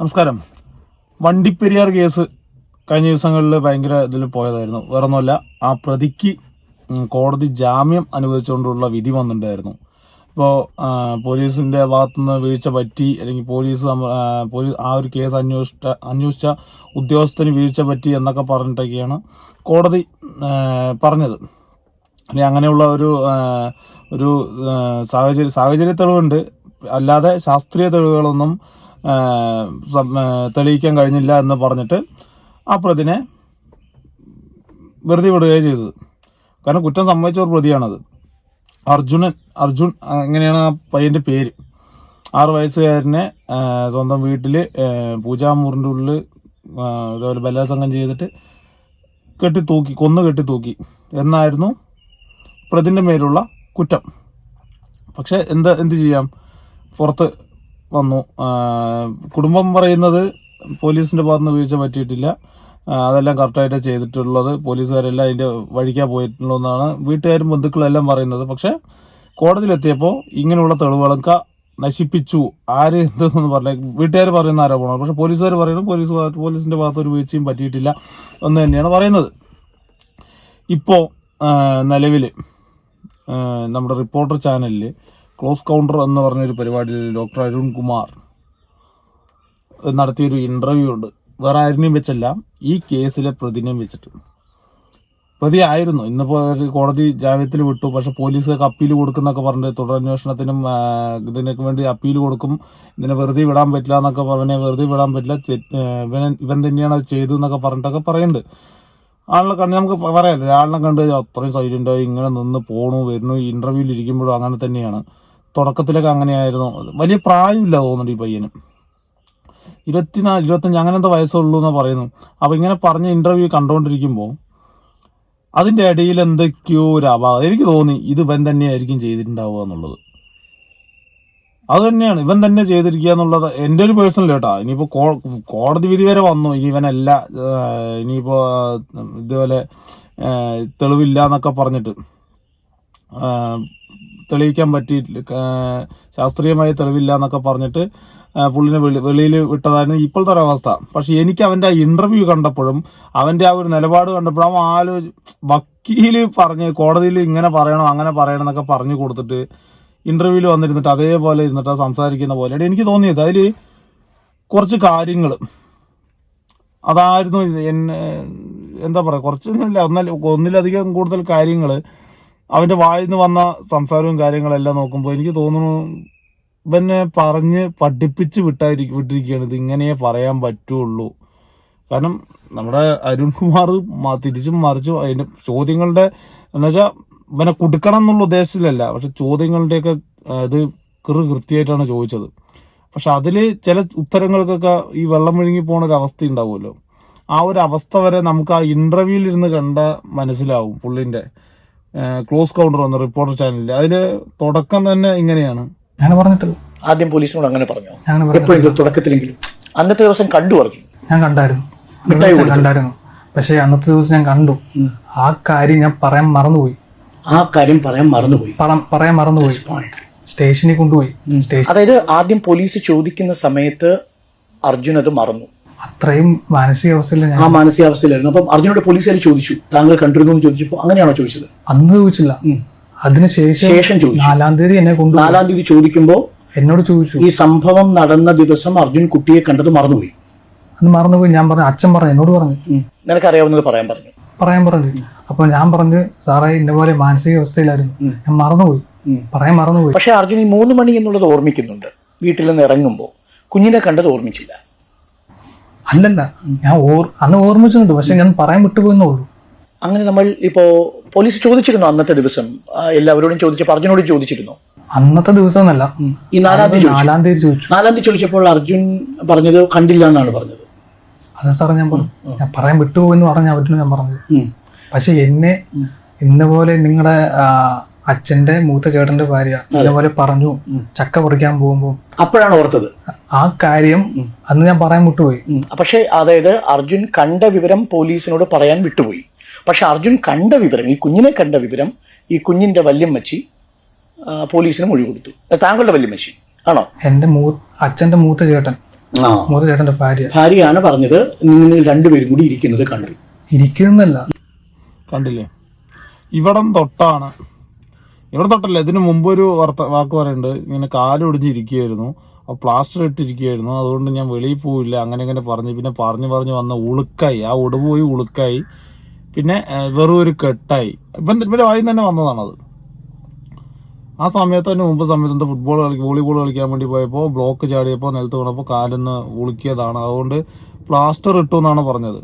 നമസ്കാരം. വണ്ടിപ്പെരിയാർ കേസ് കഴിഞ്ഞ ദിവസങ്ങളിൽ ഭയങ്കര ഇതിൽ പോയതായിരുന്നു. വേറൊന്നുമല്ല ആ പ്രതിക്ക് കോടതി ജാമ്യം അനുവദിച്ചുകൊണ്ടുള്ള വിധി വന്നിട്ടുണ്ടായിരുന്നു. ഇപ്പോൾ പോലീസിന്റെ ഭാഗത്തുനിന്ന് വീഴ്ച പറ്റി അല്ലെങ്കിൽ പോലീസ് പോലീസ് ആ ഒരു കേസ് അന്വേഷിച്ച അന്വേഷിച്ച ഉദ്യോഗസ്ഥന് വീഴ്ച പറ്റി എന്നൊക്കെ പറഞ്ഞിട്ടൊക്കെയാണ് കോടതി പറഞ്ഞത്. അല്ലെങ്കിൽ അങ്ങനെയുള്ള ഒരു ഒരു സാഹചര്യ സാഹചര്യ തെളിവുണ്ട് അല്ലാതെ ശാസ്ത്രീയ തെളിവുകളൊന്നും തെളിയിക്കാൻ കഴിഞ്ഞില്ല എന്ന് പറഞ്ഞിട്ട് ആ പ്രതിനെ വെറുതെ വിടുകയാണ് ചെയ്തത്. കാരണം കുറ്റം സമ്മതിച്ച ഒരു പ്രതിയാണത്. അർജുനൻ അർജുൻ അങ്ങനെയാണ് ആ പയ്യന്റെ പേര്? ആറ് വയസ്സുകാരനെ സ്വന്തം വീട്ടിൽ പൂജാമൂറിന്റെ ഉള്ളിൽ ഇതുപോലെ ബലാത്സംഗം ചെയ്തിട്ട് കെട്ടി തൂക്കി കൊന്നു കെട്ടി തൂക്കി എന്നായിരുന്നു പ്രതിന്റെ മേലുള്ള കുറ്റം. പക്ഷേ എന്താ എന്ത് ചെയ്യാം? പുറത്ത് വന്നു. കുടുംബം പറയുന്നത് പോലീസിന്റെ ഭാഗത്തുനിന്ന് വീഴ്ച പറ്റിയിട്ടില്ല. അതെല്ലാം കറക്റ്റായിട്ട് ചെയ്തിട്ടുള്ളത്. പോലീസുകാരെല്ലാം അതിന്റെ വഴിക്കാ പോയിട്ടുള്ളതെന്നാണ് വീട്ടുകാരും ബന്ധുക്കളും എല്ലാം പറയുന്നത്. പക്ഷേ കോടതിയിലെത്തിയപ്പോൾ ഇങ്ങനെയുള്ള തെളിവുകളൊക്കെ നശിപ്പിച്ചു. ആര് എന്തെന്ന് പറഞ്ഞ വീട്ടുകാർ പറയുന്ന ആരോപണമാണ്. പക്ഷേ പോലീസുകാർ പറയുന്നു പോലീസ് പോലീസിന്റെ ഭാഗത്ത് ഒരു വീഴ്ചയും പറ്റിയിട്ടില്ല എന്ന് തന്നെയാണ് പറയുന്നത്. ഇപ്പോൾ നിലവിൽ നമ്മുടെ റിപ്പോർട്ടർ ചാനലിൽ ക്ലോസ് കൗണ്ടർ എന്ന് പറഞ്ഞൊരു പരിപാടിയിൽ ഡോക്ടർ അരുൺ കുമാർ നടത്തിയൊരു ഇന്റർവ്യൂ ഉണ്ട്. വേറെ ആരിനെയും വെച്ചല്ല ഈ കേസിലെ പ്രതിനെയും വെച്ചിട്ട്. പ്രതി ആയിരുന്നു ഇന്നിപ്പോൾ കോടതി ജാമ്യത്തിൽ വിട്ടു. പക്ഷെ പോലീസ് അപ്പീൽ കൊടുക്കുന്നൊക്കെ പറഞ്ഞിട്ട് തുടരന്വേഷണത്തിനും ഇതിനൊക്കെ വേണ്ടി അപ്പീൽ കൊടുക്കും. ഇതിനെ വെറുതെ വിടാൻ പറ്റില്ല എന്നൊക്കെ പറഞ്ഞ് വെറുതെ വിടാൻ പറ്റില്ല. ഇവൻ ഇവൻ തന്നെയാണ് അത് ചെയ്തതെന്നൊക്കെ പറഞ്ഞിട്ടൊക്കെ പറയുന്നുണ്ട്. ആളിനെ കണ്ട് നമുക്ക് പറയാം. ഒരാളിനെ കണ്ട് അത്രയും സൈലന്റായി ഇങ്ങനെ നിന്ന് പോണു വരുന്നു ഇന്റർവ്യൂവിൽ ഇരിക്കുമ്പോഴും അങ്ങനെ തന്നെയാണ്. തുടക്കത്തിലൊക്കെ അങ്ങനെയായിരുന്നു. വലിയ പ്രായമില്ല തോന്നുന്നുണ്ട് ഈ പയ്യന്. ഇരുപത്തിനാല് ഇരുപത്തഞ്ച് അങ്ങനത്തെ വയസ്സുള്ളൂ എന്ന് പറയുന്നു. അപ്പോൾ ഇങ്ങനെ പറഞ്ഞ ഇന്റർവ്യൂ കണ്ടുകൊണ്ടിരിക്കുമ്പോൾ അതിന്റെ ഇടയിൽ എന്തൊക്കെയോ ഒരു അപാകത. എനിക്ക് തോന്നി ഇത് ഇവൻ തന്നെയായിരിക്കും ചെയ്തിട്ടുണ്ടാവുക എന്നുള്ളത്. അത് തന്നെയാണ്. ഇവൻ തന്നെ ചെയ്തിരിക്കുക എന്നുള്ളത് എന്റെ ഒരു പേഴ്സണൽ കേട്ടോ. ഇനിയിപ്പോൾ കോടതി വിധി വരെ വന്നു. ഇനി ഇവനല്ല ഇനിയിപ്പോൾ ഇതുപോലെ തെളിവില്ല എന്നൊക്കെ പറഞ്ഞിട്ട് തെളിയിക്കാൻ പറ്റിയിട്ടില്ല. ശാസ്ത്രീയമായ തെളിവില്ല എന്നൊക്കെ പറഞ്ഞിട്ട് പുള്ളിനെ വെളി വെളിയിൽ വിട്ടതായിരുന്നു ഇപ്പോഴത്തെ ഒരു അവസ്ഥ. പക്ഷെ എനിക്ക് അവന്റെ ആ ഇന്റർവ്യൂ കണ്ടപ്പോഴും അവന്റെ ആ ഒരു നിലപാട് കണ്ടപ്പോഴും അവൻ ആലോചി വക്കീൽ പറഞ്ഞ് കോടതിയിൽ ഇങ്ങനെ പറയണം അങ്ങനെ പറയണം എന്നൊക്കെ പറഞ്ഞു കൊടുത്തിട്ട് ഇന്റർവ്യൂവിൽ വന്നിരുന്നിട്ട് അതേപോലെ ഇരുന്നിട്ട് സംസാരിക്കുന്ന പോലെയാണ് എനിക്ക് തോന്നിയത്. അതിൽ കുറച്ച് കാര്യങ്ങൾ അതായിരുന്നു എന്നെ എന്താ പറയുക കുറച്ചൊന്നുമില്ല ഒന്നല്ല ഒന്നിലധികം കൂടുതൽ കാര്യങ്ങൾ അവന്റെ വായിൽ നിന്ന് വന്ന സംസാരവും കാര്യങ്ങളെല്ലാം നോക്കുമ്പോൾ എനിക്ക് തോന്നുന്നു ഇവനെ പറഞ്ഞ് പഠിപ്പിച്ച് വിട്ടായിരിക്കും വിട്ടിരിക്കുകയാണ്. ഇത് ഇങ്ങനെയേ പറയാൻ പറ്റുള്ളൂ. കാരണം നമ്മുടെ അരുൺകുമാർ തിരിച്ചും മറിച്ചും അതിന്റെ ചോദ്യങ്ങളുടെ എന്നുവെച്ചാൽ ഇവനെ കൊടുക്കണം എന്നുള്ള ഉദ്ദേശത്തിലല്ല. പക്ഷെ ചോദ്യങ്ങളുടെയൊക്കെ ഇത് കൃ കൃത്യമായിട്ടാണ് ചോദിച്ചത്. പക്ഷെ അതിൽ ചില ഉത്തരങ്ങൾക്കൊക്കെ ഈ വെള്ളം വിഴുങ്ങി പോണ ഒരു അവസ്ഥ ഉണ്ടാവുമല്ലോ. ആ ഒരു അവസ്ഥ വരെ നമുക്ക് ആ ഇന്റർവ്യൂവിൽ ഇരുന്ന് കണ്ട മനസ്സിലാവും പുള്ളിന്റെ. ക്ലോസ് കൗണ്ടർ വന്ന റിപ്പോർട്ടർ ചാനലിൽ അതിൽ തുടക്കം തന്നെ ഇങ്ങനെയാണ്. ഞാൻ പറഞ്ഞിട്ടില്ല. ആദ്യം പോലീസിനോട് അങ്ങനെ പറഞ്ഞു. എപ്പോഴെങ്കിലും തുടക്കത്തിലെങ്കിലും. അന്നത്തെ ദിവസം കണ്ടു പറഞ്ഞു. ഞാൻ കണ്ടായിരുന്നു. കണ്ടായിരുന്നു. പക്ഷെ അന്നത്തെ ദിവസം ഞാൻ കണ്ടു. ആ കാര്യം ഞാൻ പറയാൻ മറന്നുപോയി. ആ കാര്യം പറയാൻ മറന്നുപോയി. പറയാൻ മറന്നുപോയി. സ്റ്റേഷനിൽ കൊണ്ടുപോയി. അതായത് ആദ്യം പോലീസ് ചോദിക്കുന്ന സമയത്ത് അർജുൻ അത് മറന്നു. അത്രയും മാനസികാവസ്ഥയിലാണ് ആ മാനസികാവസ്ഥയിലായിരുന്നു. അപ്പം അർജുനോട് പോലീസുകാർ ചോദിച്ചു താങ്കൾ കണ്ടിരുന്നു എന്ന് ചോദിച്ചപ്പോൾ അങ്ങനെയാണോ ചോദിച്ചത്? അന്ന് ചോദിച്ചില്ല. അതിനുശേഷം ശേഷം ചോദിച്ചു. നാലാം തീയതി എന്നെ കൊണ്ട് നാലാം തീയതി ചോദിക്കുമ്പോൾ എന്നോട് ചോദിച്ചു. ഈ സംഭവം നടന്ന ദിവസം അർജുൻ കുട്ടിയെ കണ്ടത് മറന്നുപോയി. അന്ന് മറന്നുപോയി. ഞാൻ പറഞ്ഞു അച്ഛൻ പറഞ്ഞു എന്നോട് പറഞ്ഞു. നിനക്ക് നിനക്കറിയാവുന്നത് പറയാൻ പറഞ്ഞു. പറയാൻ പറഞ്ഞു. അപ്പൊ ഞാൻ പറഞ്ഞു സാറേ ഇന്ന പോലെ മാനസികാവസ്ഥയിലായിരുന്നു. ഞാൻ മറന്നുപോയി. പറയാൻ മറന്നുപോയി. പക്ഷെ അർജുൻ ഈ മൂന്ന് മണി എന്നുള്ളത് ഓർമ്മിക്കുന്നുണ്ട്. വീട്ടിൽ നിന്ന് ഇറങ്ങുമ്പോൾ. കുഞ്ഞിനെ കണ്ടത് ഓർമ്മിച്ചില്ല. അല്ലല്ല ഞാൻ ഓർ അന്ന് ഓർമ്മിച്ചിട്ടുണ്ട് പക്ഷെ ഞാൻ പറയാൻ വിട്ടുപോയെന്നേ ഉള്ളൂ. അങ്ങനെ നമ്മൾ ഇപ്പോ പോലീസ് ചോദിച്ചിരുന്നു അന്നത്തെ ദിവസം. എല്ലാവരോടും ചോദിച്ചു അർജുനോട് ചോദിച്ചിരുന്നു. അന്നത്തെ ദിവസം എന്നല്ല ഈ നാലാം തീയതി ചോദിച്ചു. നാലാം തീയതി ചോദിച്ചു. നാലാം തീയതി ചോദിച്ചപ്പോൾ അർജുൻ പറഞ്ഞത് കണ്ടില്ല എന്നാണ് പറഞ്ഞത്. അതെ സാറേ ഞാൻ പറഞ്ഞു. ഞാൻ പറയാൻ വിട്ടുപോയെന്ന് പറഞ്ഞു അവരോട് ഞാൻ പറഞ്ഞത്. പക്ഷെ എന്നെ ഇന്ന പോലെ നിങ്ങളുടെ അച്ഛന്റെ മൂത്ത ചേട്ടന്റെ ഭാര്യ ഇതേപോലെ പറഞ്ഞു ചക്ക പറിക്കാൻ പോകുമ്പോൾ അപ്പോഴാണ് ഓർത്തത്. ആ കാര്യം അന്ന് ഞാൻ പറയാൻ വിട്ടുപോയി. പക്ഷേ അതായത് അർജുൻ കണ്ട വിവരം പോലീസിനോട് പറയാൻ വിട്ടുപോയി. പക്ഷെ അർജുൻ കണ്ട വിവരം ഈ കുഞ്ഞിനെ കണ്ട വിവരം ഈ കുഞ്ഞിന്റെ വല്യം വച്ചി പോലീസിന് മൊഴി കൊടുത്തു. താങ്കളുടെ താങ്കളുടെ വല്യമ്മച്ചി ആണോ? എന്റെ മൂ അച്ഛന്റെ മൂത്ത ചേട്ടൻ മൂത്ത ചേട്ടന്റെ ഭാര്യ. ഭാര്യയാണ് പറഞ്ഞത് നിങ്ങൾ രണ്ടുപേരും കൂടി ഇരിക്കുന്നത് കണ്ടു. ഇരിക്കുന്നല്ല കണ്ടില്ലേ? ഇവിടം തൊട്ടാണ് ഇവിടെ തൊട്ടല്ല ഇതിന് മുമ്പ് ഒരു വർത്ത വാക്ക് പറയുന്നുണ്ട് ഇങ്ങനെ കാലൊടിഞ്ഞിരിക്കുകയായിരുന്നു അപ്പോൾ പ്ലാസ്റ്റർ ഇട്ടിരിക്കുകയായിരുന്നു. അതുകൊണ്ട് ഞാൻ വെളിയിൽ പോവില്ല. അങ്ങനെ ഇങ്ങനെ പറഞ്ഞു. പിന്നെ പറഞ്ഞു പറഞ്ഞു വന്ന ഉളുക്കായി. ആ ഉടു പോയി ഉളുക്കായി. പിന്നെ വെറും ഒരു കെട്ടായി. ഇവൻ ഇവന്റെ വായിൽ തന്നെ വന്നതാണത്. ആ സമയത്ത് തന്നെ മുമ്പ് സമയത്ത് എന്താ ഫുട്ബോൾ കളിക്കും വോളിബോൾ കളിക്കാൻ വേണ്ടി പോയപ്പോൾ ബ്ലോക്ക് ചാടിയപ്പോൾ നിലത്ത് വീണപ്പോൾ കാലൊന്ന് ഉളുക്കിയതാണ്. അതുകൊണ്ട് പ്ലാസ്റ്റർ ഇട്ടു എന്നാണ് പറഞ്ഞത്.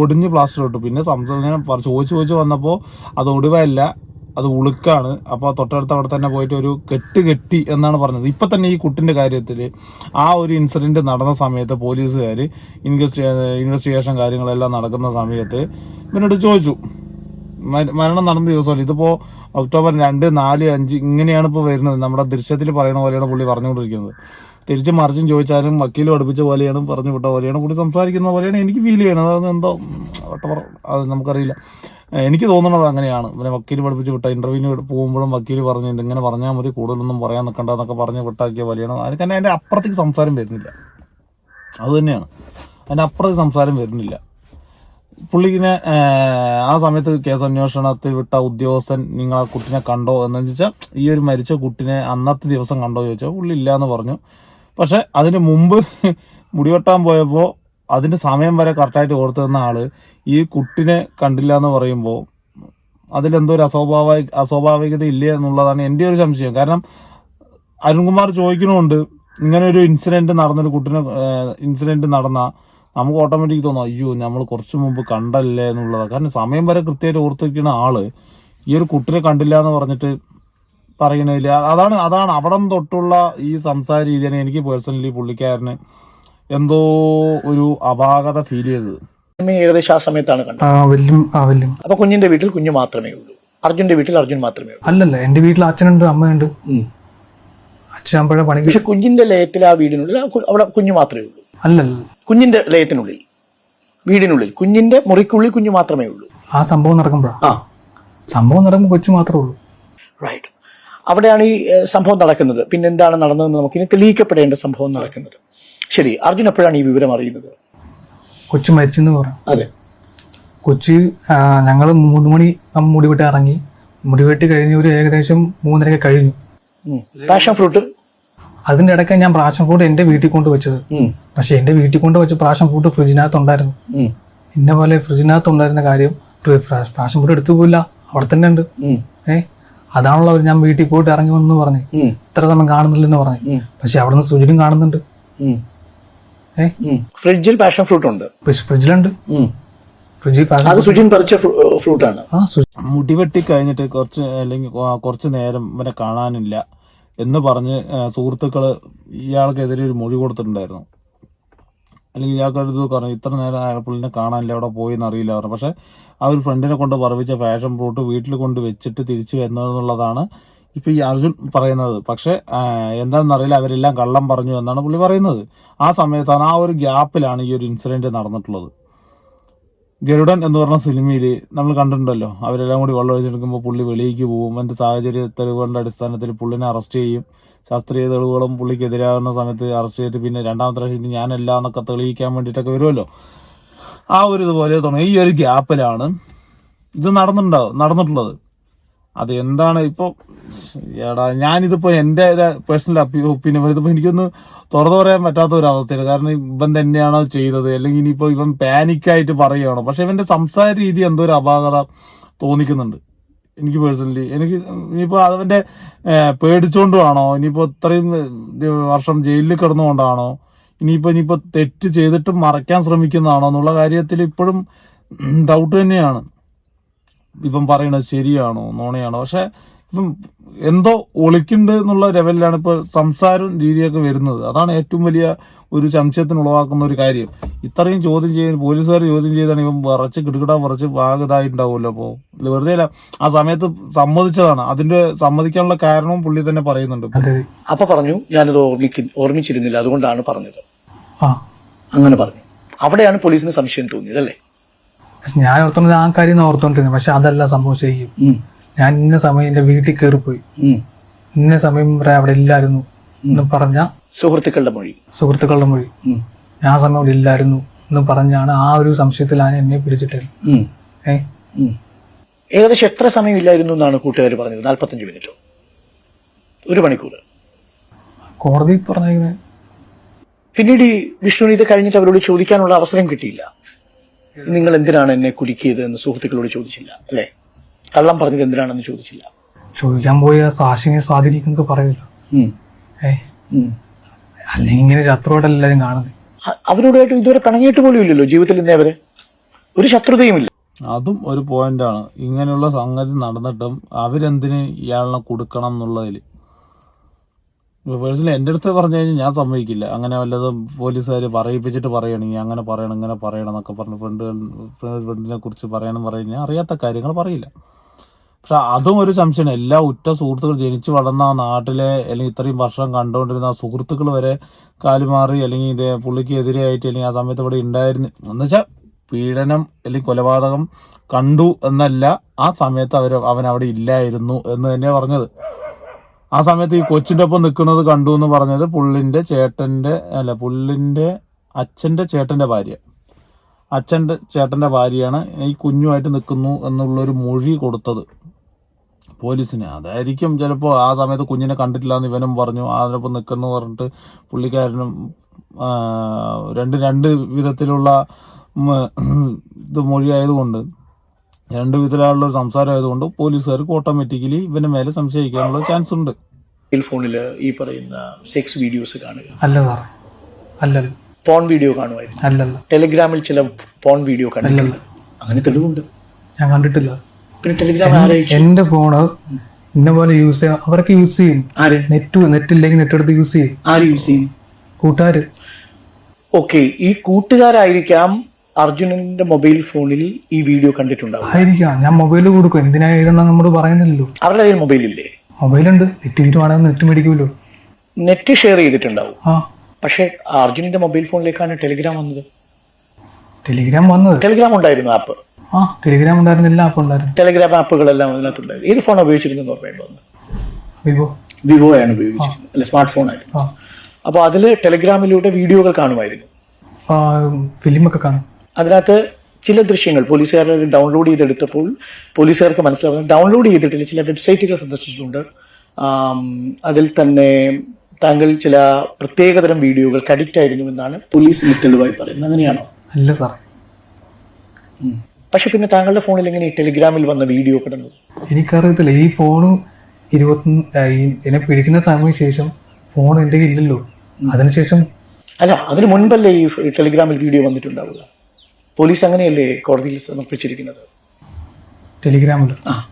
ഒടിഞ്ഞ് പ്ലാസ്റ്റർ ഇട്ടു. പിന്നെ സംസാരം ഞാൻ ചോദിച്ച് ചോദിച്ച് വന്നപ്പോൾ അത് ഒടിവല്ല. അത് ഉളുക്കാണ്. അപ്പോൾ തൊട്ടടുത്ത് അവിടെ തന്നെ പോയിട്ട് ഒരു കെട്ട് കെട്ടി എന്നാണ് പറഞ്ഞത്. ഇപ്പം തന്നെ ഈ കുട്ടിന്റെ കാര്യത്തിൽ ആ ഒരു ഇൻസിഡന്റ് നടന്ന സമയത്ത് പോലീസുകാർ ഇൻവെസ്റ്റ് ഇൻവെസ്റ്റിഗേഷൻ കാര്യങ്ങളെല്ലാം നടക്കുന്ന സമയത്ത് ഇവനോട് ചോദിച്ചു. മരണം നടന്ന ദിവസമല്ല? ഇതിപ്പോൾ ഒക്ടോബർ രണ്ട് നാല് അഞ്ച് ഇങ്ങനെയാണ് ഇപ്പോൾ വരുന്നത്. നമ്മുടെ ദൃശ്യത്തിൽ പറയുന്ന പോലെയാണ് പുള്ളി പറഞ്ഞുകൊണ്ടിരിക്കുന്നത്. തിരിച്ച് മറിച്ചും ചോദിച്ചാലും വക്കീൽ പഠിപ്പിച്ച പോലെയാണ് പറഞ്ഞു വിട്ട പോലെയാണ് കൂടി സംസാരിക്കുന്ന പോലെയാണ് എനിക്ക് ഫീൽ ചെയ്യണത്. അതൊന്നും എന്തോ വട്ടവർ അത് നമുക്കറിയില്ല. എനിക്ക് തോന്നുന്നത് അങ്ങനെയാണ്. പിന്നെ വക്കീൽ പഠിപ്പിച്ച് വിട്ട ഇന്റർവ്യൂവിന് പോകുമ്പോഴും വക്കീൽ പറഞ്ഞു ഇങ്ങനെ പറഞ്ഞാൽ മതി കൂടുതലൊന്നും പറയാൻ നിൽക്കണ്ട എന്നൊക്കെ പറഞ്ഞ് വിട്ടാക്കിയ പോലെയാണ്. അതിന് തന്നെ അതിന്റെ അപ്പുറത്തേക്ക് സംസാരം വരുന്നില്ല. അത് തന്നെയാണ്. അതിന്റെ അപ്പുറത്തേക്ക് സംസാരം വരുന്നില്ല. പുള്ളിക്കിനെ ആ സമയത്ത് കേസ് അന്വേഷണത്തിൽ വിട്ട ഉദ്യോഗസ്ഥൻ നിങ്ങൾ ആ കുട്ടിനെ കണ്ടോ എന്ന് വെച്ചാൽ ഈ ഒരു മരിച്ച കുട്ടിനെ അന്നത്തെ ദിവസം കണ്ടോ? ചോദിച്ചാൽ പുള്ളി ഇല്ല എന്ന് പറഞ്ഞു. പക്ഷെ അതിന് മുമ്പ് മുടിവെട്ടാൻ പോയപ്പോൾ അതിന്റെ സമയം വരെ കറക്റ്റായിട്ട് ഓർത്ത് തന്ന ആൾ ഈ കുട്ടിനെ കണ്ടില്ല എന്ന് പറയുമ്പോൾ അതിലെന്തോ ഒരു അസ്വാഭാവിക അസ്വാഭാവികത ഇല്ല എന്നുള്ളതാണ് എന്റെ ഒരു സംശയം. കാരണം അരുൺകുമാർ ചോദിക്കണമുണ്ട് ഇങ്ങനെ ഒരു ഇൻസിഡന്റ് നടന്നൊരു കുട്ടിനെ ഇൻസിഡന്റ് നടന്ന നമുക്ക് ഓട്ടോമാറ്റിക് തോന്നും അയ്യോ നമ്മൾ കുറച്ച് മുമ്പ് കണ്ടല്ലേ എന്നുള്ളതാണ് കാരണം സമയം വരെ കൃത്യമായിട്ട് ഓർത്ത് വയ്ക്കുന്ന ആൾ ഈ ഒരു കുട്ടിനെ കണ്ടില്ല എന്ന് പറഞ്ഞിട്ട് പറയണില്ല അതാണ് അതാണ് അവിടം തൊട്ടുള്ള ഈ സംസാര രീതിയാണ് എനിക്ക് പേഴ്സണലി പുള്ളിക്കാരന് എന്തോ ഒരു അപാകത ഫീൽ ചെയ്തത്. ഏകദേശം ആ സമയത്താണ് കണ്ടത്. അപ്പൊ കുഞ്ഞിന്റെ വീട്ടിൽ കുഞ്ഞു മാത്രമേ ഉള്ളൂ. അർജുന്റെ വീട്ടിൽ അർജുൻ മാത്രമേ ഉള്ളൂ. അല്ലല്ല എന്റെ വീട്ടിൽ അച്ഛനുണ്ട് അമ്മയുണ്ട്. അച്ഛൻ പണിക്ക് പക്ഷെ കുഞ്ഞിന്റെ ലയത്തിൽ ആ വീടിനുള്ളിൽ അവിടെ കുഞ്ഞു മാത്രമേ ഉള്ളൂ. അല്ലല്ല. കുഞ്ഞിന്റെ ലയത്തിനുള്ളിൽ വീടിനുള്ളിൽ കുഞ്ഞിന്റെ മുറിക്കുള്ളിൽ കുഞ്ഞു മാത്രമേ ഉള്ളൂ. ആ സംഭവം നടക്കുമ്പോഴാ? ആ. സംഭവം നടക്കുമ്പോൾ കൊച്ചു മാത്രമേ ഉള്ളൂ. റൈറ്റ് അവിടെയാണ് ഈ സംഭവം നടക്കുന്നത്. പിന്നെ എന്താണ് നടന്നതെന്ന് നമുക്കിനി തെളിയിക്കപ്പെടേണ്ട സംഭവം നടക്കുന്നത്. ശരി അർജുൻ എപ്പോഴാണ് ഈ വിവരം അറിയുന്നത്? കൊച്ചു മരിച്ചെന്ന് പറയാം അതെ. കൊച്ചി ഞങ്ങൾ മൂന്ന് മണി മുടി വെട്ടി ഇറങ്ങി. മുടി വെട്ടി കഴിഞ്ഞ് ഒരു ഏകദേശം മൂന്നരയൊക്കെ കഴിഞ്ഞു. Passion fruit? അതിന്റെ ഇടയ്ക്ക് ഞാൻ പ്രാഷൻ ഫ്രൂട്ട് എന്റെ വീട്ടിൽ കൊണ്ട് വെച്ചത്. പക്ഷെ എന്റെ വീട്ടിൽ കൊണ്ട് വെച്ച പ്രാഷൻ ഫ്രൂട്ട് ഫ്രിഡ്ജിനകത്ത് ഉണ്ടായിരുന്നു ഇന്ന പോലെ ഫ്രിഡ്ജിനകത്ത് ഉണ്ടായിരുന്ന കാര്യം പ്രാഷൻ ഫ്രൂട്ട് എടുത്തു പോയില്ല അവിടെ തന്നെ ഉണ്ട്. ഏ? അതാണല്ലോ ഞാൻ വീട്ടിൽ പോയിട്ട് ഇറങ്ങി വന്നു പറഞ്ഞു ഇത്ര സമയം കാണുന്നില്ലെന്ന് പറഞ്ഞു. പക്ഷെ അവിടെ നിന്ന് സുജിനും കാണുന്നുണ്ട്. ഫ്രിഡ്ജിൽ പാഷൻ ഫ്രൂട്ട് ഉണ്ട്. ഫ്രിഡ്ജ്- ഫ്രിഡ്ജിലുണ്ട്. ഫ്രിഡ്ജിൽ പാഷൻ അത് സുജിൻ പറിച്ച ഫ്രൂട്ടാണ്. ആ സുജി മുടി വെട്ടി കഴിഞ്ഞിട്ട് കുറച്ച് അല്ലെങ്കിൽ കുറച്ച് നേരം ഇവനെ കാണാനില്ല എന്ന് പറഞ്ഞ് സുഹൃത്തുക്കൾ ഇയാൾക്കെതിരെ ഒരു മൊഴി കൊടുത്തിട്ടുണ്ടായിരുന്നു. അല്ലെങ്കിൽ ഇയാൾക്കൊരു അടുത്ത് പറഞ്ഞു ഇത്ര നേരം അയാൾ പുള്ളിനെ കാണാനില്ല അവിടെ പോയി എന്നറിയില്ല പറഞ്ഞു. പക്ഷെ ആ ഒരു ഫ്രണ്ടിനെ കൊണ്ട് പറവിച്ച ഫാഷൻ ഫ്രൂട്ട് വീട്ടിൽ കൊണ്ട് വെച്ചിട്ട് തിരിച്ചു വരുന്നതെന്നുള്ളതാണ് ഇപ്പൊ ഈ അർജുൻ പറയുന്നത്. പക്ഷെ എന്താണെന്നറിയില്ല അവരെല്ലാം കള്ളം പറഞ്ഞു എന്നാണ് പുള്ളി പറയുന്നത്. ആ സമയത്താണ് ആ ഒരു ഗ്യാപ്പിലാണ് ഈ ഒരു ഇൻസിഡന്റ് നടന്നിട്ടുള്ളത്. ഗരുഡൻ എന്ന് പറഞ്ഞ സിനിമയിൽ നമ്മൾ കണ്ടിട്ടുണ്ടല്ലോ. അവരെല്ലാം കൂടി വെള്ളം ഒഴിച്ചെടുക്കുമ്പോൾ പുള്ളി വെളിയിലേക്ക് പോകും എന്റെ സാഹചര്യ തെളിവുകളുടെ അടിസ്ഥാനത്തിൽ പുള്ളിനെ അറസ്റ്റ് ചെയ്യും. ശാസ്ത്രീയ തെളിവുകളും പുള്ളിക്ക് എതിരാകുന്ന സമയത്ത് അറസ്റ്റ് ചെയ്തിട്ട് പിന്നെ രണ്ടാമത്തെ പ്രാവശ്യം ഞാനല്ല എന്നൊക്കെ തെളിയിക്കാൻ വേണ്ടിയിട്ടൊക്കെ വരുമല്ലോ. ആ ഒരു ഇതുപോലെ തുടങ്ങി ഈ ഒരു ഗ്യാപ്പിലാണ് ഇത് നടന്നിട്ടുണ്ടാവും നടന്നിട്ടുള്ളത്. അത് എന്താണ് ഇപ്പോൾ എടാ ഞാനിതിപ്പോൾ എന്റെ പേഴ്സണൽ ഒപ്പീനിയൻ ഇതിപ്പോൾ എനിക്കൊന്ന് തുറന്നു പറയാൻ പറ്റാത്ത ഒരു അവസ്ഥയാണ്. കാരണം ഇവൻ തന്നെയാണോ ചെയ്തത്? അല്ലെങ്കിൽ ഇനിയിപ്പോൾ ഇവൻ പാനിക്കായിട്ട് പറയുകയാണോ പക്ഷെ ഇവന്റെ സംസാര രീതി എന്തോ ഒരു അപാകത തോന്നിക്കുന്നുണ്ട്. എനിക്ക് പേഴ്സണലി എനിക്ക് ഇനിയിപ്പോൾ അവന്റെ പേടിച്ചുകൊണ്ടുമാണോ ഇനിയിപ്പോൾ ഇത്രയും വർഷം ജയിലിൽ കിടന്നുകൊണ്ടാണോ? ഇനിയിപ്പോൾ ഇനിയിപ്പോൾ തെറ്റ് ചെയ്തിട്ട് മറയ്ക്കാൻ ശ്രമിക്കുന്നതാണോ എന്നുള്ള കാര്യത്തിൽ ഇപ്പോഴും ഡൗട്ട് തന്നെയാണ്. ഇപ്പം പറയണത് ശരിയാണോ നോണയാണോ? പക്ഷേ ഇപ്പം എന്തോ ഒളിക്കുന്നുണ്ട് എന്നുള്ള ലെവലിലാണ് ഇപ്പോൾ സംസാരം രീതിയൊക്കെ വരുന്നത്. അതാണ് ഏറ്റവും വലിയ ഒരു സംശയത്തിന് ഉളവാക്കുന്ന ഒരു കാര്യം. ഇത്രയും ചോദ്യം ചെയ്യുന്ന പോലീസുകാർ ചോദ്യം ചെയ്താണ് ഇവൻ വിറച്ച് കിടുകിടാ വിറച്ച് ഭാഗതായിട്ടുണ്ടാവുമല്ലോ അപ്പോൾ വെറുതെ അല്ല ആ സമയത്ത് സമ്മതിച്ചതാണ്. അതിന്റെ സമ്മതിക്കാനുള്ള കാരണവും പുള്ളി തന്നെ പറയുന്നുണ്ട് അപ്പൊ പറഞ്ഞു ഞാനത് ഓർമ്മിക്ക ഓർമ്മിച്ചിരുന്നില്ല അതുകൊണ്ടാണ് പറഞ്ഞത്. അങ്ങനെ പറഞ്ഞു. അവിടെയാണ് പോലീസിന് സംശയം തോന്നിയത് അല്ലേ? ഞാൻ ഓർത്തോണ്ട് ആ കാര്യം ഓർത്തോണ്ടിരുന്നു പക്ഷെ അതല്ല സംഭവം ശരിക്കും. ഞാൻ ഇന്ന സമയം എന്റെ വീട്ടിൽ പോയി ഇന്ന സമയം വരെ അവിടെ ഇല്ലായിരുന്നു എന്ന് പറഞ്ഞ സുഹൃത്തുക്കളുടെ മൊഴി. സുഹൃത്തുക്കളുടെ മൊഴി. ഞാൻ ആ സമയം അവിടെ ഇല്ലായിരുന്നു എന്ന് പറഞ്ഞാണ് ആ ഒരു സംശയത്തിലാണ് എന്നെ പിടിച്ചിട്ടത്. ഏ? ഏകദേശം എത്ര സമയം ഇല്ലായിരുന്നു എന്നാണ് കൂട്ടുകാർ പറഞ്ഞത്? നാൽപ്പത്തഞ്ച് മിനിറ്റോ? ഒരു മണിക്കൂർ. കോടതി പറഞ്ഞിരിക്കുന്നത് പിന്നീട് ഈ വിഷ്ണുവിന് ഇത് കഴിഞ്ഞിട്ട് അവരോട് ചോദിക്കാനുള്ള അവസരം കിട്ടിയില്ല. നിങ്ങൾ എന്തിനാണ് എന്നെ കുലുക്കിയത് എന്ന് സുഹൃത്തുക്കളോട് ചോദിച്ചില്ല അല്ലേ? കള്ളം പറഞ്ഞത് എന്തിനാണെന്ന് ചോദിച്ചില്ല. ചോദിക്കാൻ പോയ സാക്ഷിനെ സ്വാധീനിക്കുന്ന പറയൂല്ലോ ഏ? അല്ലെങ്കിൽ ഇങ്ങനെ ശത്രുവായിട്ടല്ല എല്ലാവരും കാണുന്നത്. അവരോടായിട്ട് ഇതുവരെ പിണങ്ങിയിട്ട് പോലും ഇല്ലല്ലോ ജീവിതത്തിൽ ഇന്നേ അവർ ഒരു ശത്രുതയും ഇല്ല. അതും ഒരു പോയിന്റാണ് ഇങ്ങനെയുള്ള സംഗതി നടന്നിട്ടും അവരെന്തിന് ഇയാളിനെ കൊടുക്കണം എന്നുള്ളതിൽ പേഴ്സണലി എന്റെ അടുത്ത് പറഞ്ഞു കഴിഞ്ഞാൽ ഞാൻ സമ്മതിക്കില്ല. അങ്ങനെ വല്ലതും പോലീസുകാർ പറയിപ്പിച്ചിട്ട് പറയുകയാണെങ്കിൽ അങ്ങനെ പറയണം ഇങ്ങനെ പറയണം എന്നൊക്കെ പറഞ്ഞ് ഫ്രണ്ട് ഫ്രണ്ടിനെ കുറിച്ച് പറയണം പറഞ്ഞു അറിയാത്ത കാര്യങ്ങൾ പറയില്ല. പക്ഷെ അതും ഒരു സംശയമാണ്. എല്ലാ ഉറ്റ സുഹൃത്തുക്കൾ ജനിച്ചു വളർന്ന ആ നാട്ടിലെ അല്ലെങ്കിൽ ഇത്രയും വർഷം കണ്ടുകൊണ്ടിരുന്ന ആ സുഹൃത്തുക്കൾ വരെ കാലുമാറി അല്ലെങ്കിൽ ഇതേ പുള്ളിക്ക് എതിരെയായിട്ട് അല്ലെങ്കിൽ ആ സമയത്ത് ഇവിടെ ഉണ്ടായിരുന്നു. എന്ന് വെച്ചാൽ പീഡനം അല്ലെങ്കിൽ കൊലപാതകം കണ്ടു എന്നല്ല ആ സമയത്ത് അവർ അവൻ അവിടെ ഇല്ലായിരുന്നു എന്ന് തന്നെയാണ് പറഞ്ഞത്. ആ സമയത്ത് ഈ കൊച്ചിന്റെ ഒപ്പം നിൽക്കുന്നത് കണ്ടു എന്ന് പറഞ്ഞത് പുള്ളിന്റെ ചേട്ടന്റെ അല്ല പുള്ളിന്റെ അച്ഛന്റെ ചേട്ടന്റെ ഭാര്യ. അച്ഛന്റെ ചേട്ടന്റെ ഭാര്യയാണ് ഈ കുഞ്ഞുമായിട്ട് നിൽക്കുന്നു എന്നുള്ളൊരു മൊഴി കൊടുത്തത് പോലീസിന്. അതായിരിക്കും ചിലപ്പോൾ ആ സമയത്ത് കുഞ്ഞിനെ കണ്ടിട്ടില്ല എന്ന് ഇവനും പറഞ്ഞു. അതിനൊപ്പം നിൽക്കുന്നു പറഞ്ഞിട്ട് പുള്ളിക്കാരനും രണ്ട് രണ്ട് വിധത്തിലുള്ള ഇത് മൊഴി ആയതുകൊണ്ട് രണ്ട് വിധത്തിലുള്ള ഒരു സംസാരം ആയതുകൊണ്ട് പോലീസുകാർക്ക് ഓട്ടോമാറ്റിക്കലി ഇവന്റെ മേലെ സംശയിക്കാനുള്ള ചാൻസ് ഉണ്ട്. ഫോണിൽ ഈ പറയുന്ന സെക്സ് വീഡിയോസ് കാണുക. അല്ല സാറേ. അല്ലല്ല പോൺ വീഡിയോ കാണുമായിരുന്നു അല്ലല്ല ടെലിഗ്രാമിൽ ചില പോൺ വീഡിയോ കണ്ടിട്ടുണ്ട്. അങ്ങനെ തെളിവുണ്ട്. ഞാൻ കണ്ടിട്ടില്ല. പിന്നെ ടെലിഗ്രാം എന്റെ ഫോണ് ഇന്ന പോലെ യൂസ് ചെയ്യാം അവരൊക്കെ യൂസ് ചെയ്യും. നെറ്റ് നെറ്റ് ഇല്ലെങ്കിൽ നെറ്റ് എടുത്ത് യൂസ് ചെയ്യും. ആര് യൂസ് ചെയ്യും? കൂട്ടുകാര്. ഓക്കെ ഈ കൂട്ടുകാരായിരിക്കാം അർജുനന്റെ മൊബൈൽ ഫോണിൽ ഈ വീഡിയോ കണ്ടിട്ടുണ്ടാവും. ആയിരിക്കാം. ഞാൻ മൊബൈൽ കൊടുക്കും. എന്തിനാ ഇതെന്നാ നമ്മൾ പറയുന്നില്ലല്ലോ. അവരുടെ കയ്യിൽ മൊബൈൽ ഇല്ലേ? മൊബൈലുണ്ട്. നെറ്റ് തീരുവാണെങ്കിൽ നെറ്റ് മേടിക്കുമല്ലോ നെറ്റ് ഷെയർ ചെയ്തിട്ടുണ്ടാവും. ആ. പക്ഷേ അർജുനന്റെ മൊബൈൽ ഫോണിലേക്കാണ് ടെലിഗ്രാം വന്നത്. ടെലിഗ്രാം വന്നത്? ടെലിഗ്രാം ഉണ്ടായിരുന്നു ആപ്പ്. ആ ടെലിഗ്രാം ഉണ്ടായിരുന്നില്ല എല്ലാ ആപ്പും ഉണ്ടായിരുന്നു. ടെലിഗ്രാം ആപ്പുകളെല്ലാം അതിനകത്തുണ്ടായിരുന്നു. ഏത് ഫോൺ ഉപയോഗിച്ചിരുന്നു ഓർമ്മയുണ്ടോ? വിവോ. വിവോ ആണ് ഉപയോഗിച്ചത് അല്ല സ്മാർട്ട് ഫോൺ ആയിരുന്നു. അപ്പോൾ അതിൽ ടെലിഗ്രാമിലൂടെ വീഡിയോകൾ കാണുമായിരുന്നു. ഫിലിമൊക്കെ കാണും. അതിനകത്ത് ചില ദൃശ്യങ്ങൾ പോലീസുകാർ ഡൗൺലോഡ് ചെയ്തെടുത്തപ്പോൾ പോലീസുകാർക്ക് മനസ്സിലാവുന്നത് ഡൗൺലോഡ് ചെയ്തിട്ടില്ല. ചില വെബ്സൈറ്റുകൾ സന്ദർശിച്ചിട്ടുണ്ട്. അതിൽ തന്നെ താങ്കൾ ചില പ്രത്യേകതരം വീഡിയോകൾ അഡിക്റ്റ് ആയിരുന്നു എന്നാണ് പോലീസ് തെളിവായി പറയുന്നത്. അങ്ങനെയാണോ? അല്ല സാറേ. പക്ഷെ പിന്നെ താങ്കളുടെ ഫോണിൽ എങ്ങനെ ഈ ടെലിഗ്രാമിൽ വന്ന വീഡിയോ കിടന്നത് എനിക്കറിയത്തില്ല. ഈ ഫോണ് ഇരുപത്തി എന്നെ പിടിക്കുന്ന സമയത്തിന് ശേഷം ഫോൺ എന്റെ ഇല്ലല്ലോ അതിനുശേഷം അല്ല അതിന് മുൻപല്ലേ ഈ ടെലിഗ്രാമിൽ വീഡിയോ വന്നിട്ടുണ്ടാവുക? പോലീസ് അങ്ങനെയല്ലേ കോടതിയിൽ സമർപ്പിച്ചിരിക്കുന്നത്? ആ.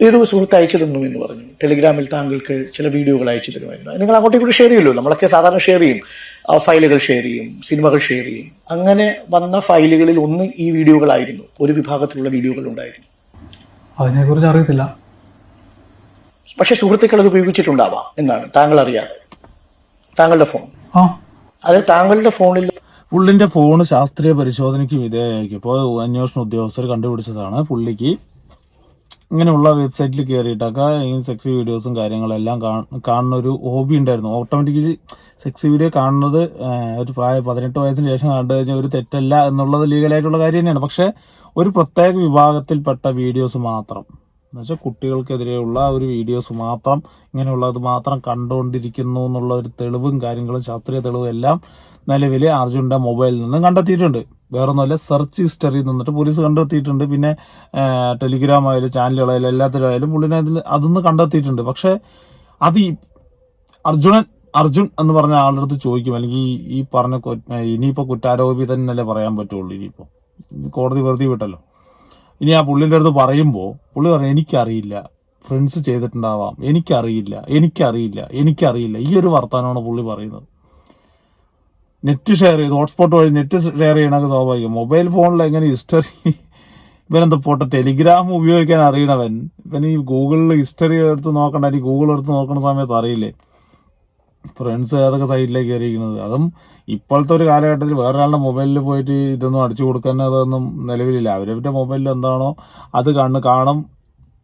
ഏതോ സുഹൃത്ത് അയച്ചു തന്നു എന്ന് പറഞ്ഞു. ടെലിഗ്രാമിൽ താങ്കൾക്ക് ചില വീഡിയോകൾ അയച്ചു തരുമായിരുന്നു നിങ്ങൾ അങ്ങോട്ടേ കൂടി ഷെയർ ചെയ്യുമല്ലോ. നമ്മളൊക്കെ സാധാരണ ഷെയർ ചെയ്യും. ആ ഫയലുകൾ ഷെയർ ചെയ്യും സിനിമകൾ ഷെയർ ചെയ്യും. അങ്ങനെ വന്ന ഫയലുകളിൽ ഒന്ന് ഈ വീഡിയോകളായിരുന്നു. ഒരു വിഭാഗത്തിലുള്ള വീഡിയോകൾ ഉണ്ടായിരുന്നു അതിനെക്കുറിച്ച് അറിയത്തില്ല. പക്ഷെ സുഹൃത്തുക്കൾ അത് ഉപയോഗിച്ചിട്ടുണ്ടാവാം എന്നാണ് താങ്കൾ അറിയാതെ. താങ്കളുടെ ഫോൺ അത് താങ്കളുടെ ഫോണിൽ പുള്ളിന്റെ ഫോൺ ശാസ്ത്രീയ പരിശോധനയ്ക്ക് വിധേയമാക്കിയപ്പോൾ അന്വേഷണ ഉദ്യോഗസ്ഥർ കണ്ടുപിടിച്ചതാണ് പുള്ളിക്ക്. ഇങ്ങനെയുള്ള വെബ്സൈറ്റിൽ കയറിയിട്ടൊക്കെ ഈ സെക്സി വീഡിയോസും കാര്യങ്ങളെല്ലാം കാണ്- കാണുന്ന ഒരു ഹോബി ഉണ്ടായിരുന്നു. ഓട്ടോമാറ്റിക്കലി സെക്സി വീഡിയോ കാണുന്നത് ഒരു പ്രായ പതിനെട്ട് വയസ്സിന് ശേഷം കണ്ടു കഴിഞ്ഞാൽ ഒരു തെറ്റല്ല എന്നുള്ളത് ലീഗലായിട്ടുള്ള കാര്യം തന്നെയാണ്. പക്ഷേ ഒരു പ്രത്യേക വിഭാഗത്തിൽപ്പെട്ട വീഡിയോസ് മാത്രം. എന്നുവെച്ചാൽ കുട്ടികൾക്കെതിരെയുള്ള ഒരു വീഡിയോസ് മാത്രം ഇങ്ങനെയുള്ളത് മാത്രം കണ്ടുകൊണ്ടിരിക്കുന്നു എന്നുള്ള ഒരു തെളിവും കാര്യങ്ങളും ശാസ്ത്രീയ തെളിവും എല്ലാം നിലവിൽ അർജുന്റെ മൊബൈലിൽ നിന്ന് കണ്ടെത്തിയിട്ടുണ്ട്. വേറൊന്നുമല്ല സെർച്ച് ഹിസ്റ്ററിയിൽ നിന്നിട്ട് പോലീസ് കണ്ടെത്തിയിട്ടുണ്ട്. പിന്നെ ടെലിഗ്രാം ആയാലും ചാനലുകളായാലും എല്ലാത്തിലായാലും പുള്ളിനെ അതിൽ അതൊന്ന് കണ്ടെത്തിയിട്ടുണ്ട്. പക്ഷേ അത് ഈ അർജുനൻ അർജുൻ എന്ന് പറഞ്ഞ ആളുടെ അടുത്ത് ചോദിക്കും. അല്ലെങ്കിൽ ഈ- പറഞ്ഞ ഇനിയിപ്പോൾ കുറ്റാരോപി തന്നെയല്ലേ പറയാൻ പറ്റുള്ളൂ ഇനിയിപ്പോൾ കോടതി വെറുതെ വിട്ടല്ലോ. ഇനി ആ പുള്ളിന്റെ അടുത്ത് പറയുമ്പോൾ പുള്ളി പറഞ്ഞു എനിക്കറിയില്ല. ഫ്രണ്ട്സ് ചെയ്തിട്ടുണ്ടാവാം. എനിക്കറിയില്ല. എനിക്കറിയില്ല. എനിക്കറിയില്ല. ഈ ഒരു വർത്തമാനമാണ് പുള്ളി പറയുന്നത്. നെറ്റ് ഷെയർ ചെയ്ത് ഹോട്ട്സ്പോട്ട് വഴി നെറ്റ് ഷെയർ ചെയ്യണമൊക്കെ സ്വാഭാവികം. മൊബൈൽ ഫോണിൽ എങ്ങനെ ഹിസ്റ്ററി ഇവനെന്താ പോട്ടെ ടെലിഗ്രാം ഉപയോഗിക്കാൻ അറിയണവൻ. ഇവൻ ഈ ഗൂഗിളിൽ ഹിസ്റ്ററി എടുത്ത് നോക്കണ്ട അല്ലെങ്കിൽ ഗൂഗിൾ എടുത്ത് നോക്കുന്ന സമയത്ത് അറിയില്ലേ? ഫ്രണ്ട്സ് ഏതൊക്കെ സൈറ്റിലേക്ക് കയറിയിരിക്കുന്നത്. അതും ഇപ്പോഴത്തെ ഒരു കാലഘട്ടത്തിൽ വേറൊരാളുടെ മൊബൈലിൽ പോയിട്ട് ഇതൊന്നും അടിച്ചു കൊടുക്കാൻ അതൊന്നും നിലവിലില്ല. അവരവരുടെ മൊബൈലിൽ എന്താണോ അത് കണ്ണ് കാണും